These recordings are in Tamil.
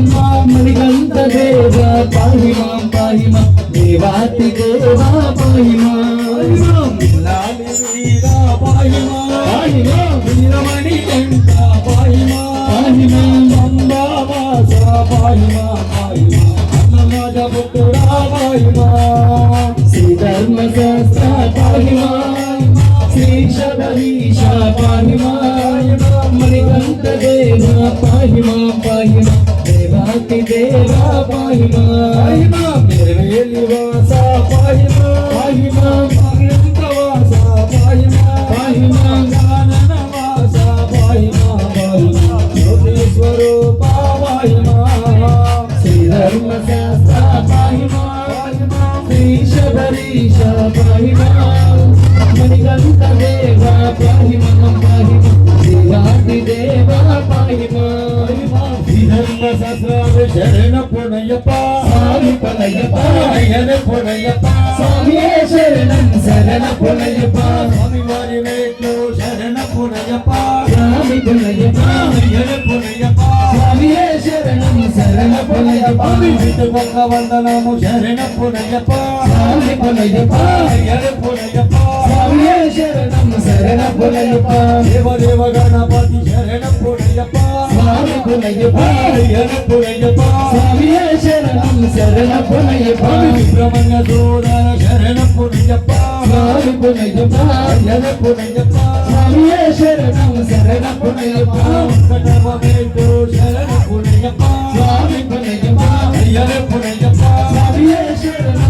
అమ్మా మణిగంట దేవా పాహిమా పాహిమా దేవాతి దేవా పాహిమా లాలి వీరా పాహిమా. పాహిమా వీరమణి గంట పాహిమా. పాహిమా మందావాస పాహిమా పాహిమా. అన్నమాద పుట్టుడా పాహిమా. శ్రీధర్మ శాస్త్ర పాహిమా. శ్రీషదరీష పాహిమా. పాహిమా పాహిమా. దేవ పాహిమా మేరవేలి వాస పాహిమా పాహిమా అనంత వాస పాహిమా పాహిమా గానన వాస పాహిమా పాహిమా జ్యోతి స్వరూప పాహిమా శ్రీ ధర్మ శాస్త్ర పాహిమా శ్రీ శబరీష పాహిమా మణికంఠ దేవ పాహిమా పాహిమా దేవాది దేవ పాహిమా சகசாஸ்திராமி சரண புனையப்பா சாமி புனையப்பா ஐயன புனையப்பா சாமியே சரணன் சரண புனையப்பா சாமி வாரி வேட்டு சரண புனையப்பா சாமி புனையப்பா ஐயன புனையப்பா சாமியே சரணம் சரண புனையப்பா வீட்டு பக்க வந்தனாமு சரண புனையப்பா சாமி புனையப்பா ஐயன புனையப்பா சாமியே சரணம் சரண புனையப்பா தேவ தேவ கணபதி சரணம் புனையப்பா என புனையப்பா சாமியே சரணம் சரண புனையப்பா விக்ரமங்க சோதர சரண புனையப்பா சாமி புனையப்பா என புனையப்பா சாமியே சரணம்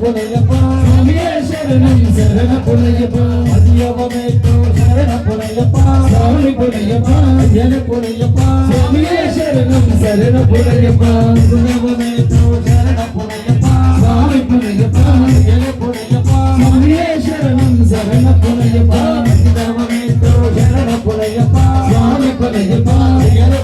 புனையப்பா சரண புனையப்பா சரண புனையப்பா புனையப்பா என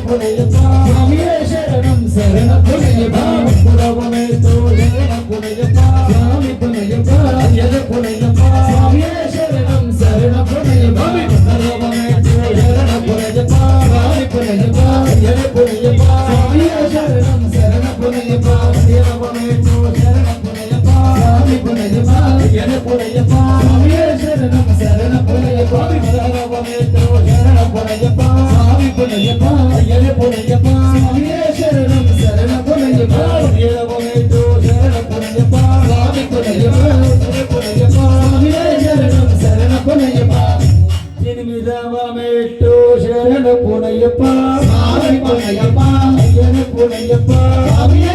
சரண புனையப்பா சரண புனையப்பா పుణయ్యప్ప స్వామి పులయప్ప అయ్యన పుణయ్యప్ప స్వామియే శరణం శరణ పులయప్ప పదిహేడవ వేటు శరణ పుణయ్యప్ప స్వామి పులయప్ప అయ్యన పుణయ్యప్ప స్వామియే శరణం శరణ పులయప్ప ఎనిమిదవ మెట్టు శరణ పుణయ్యప్ప స్వామి పులయప్ప అయ్యన పుణయ్యప్ప స్వామియే శరణం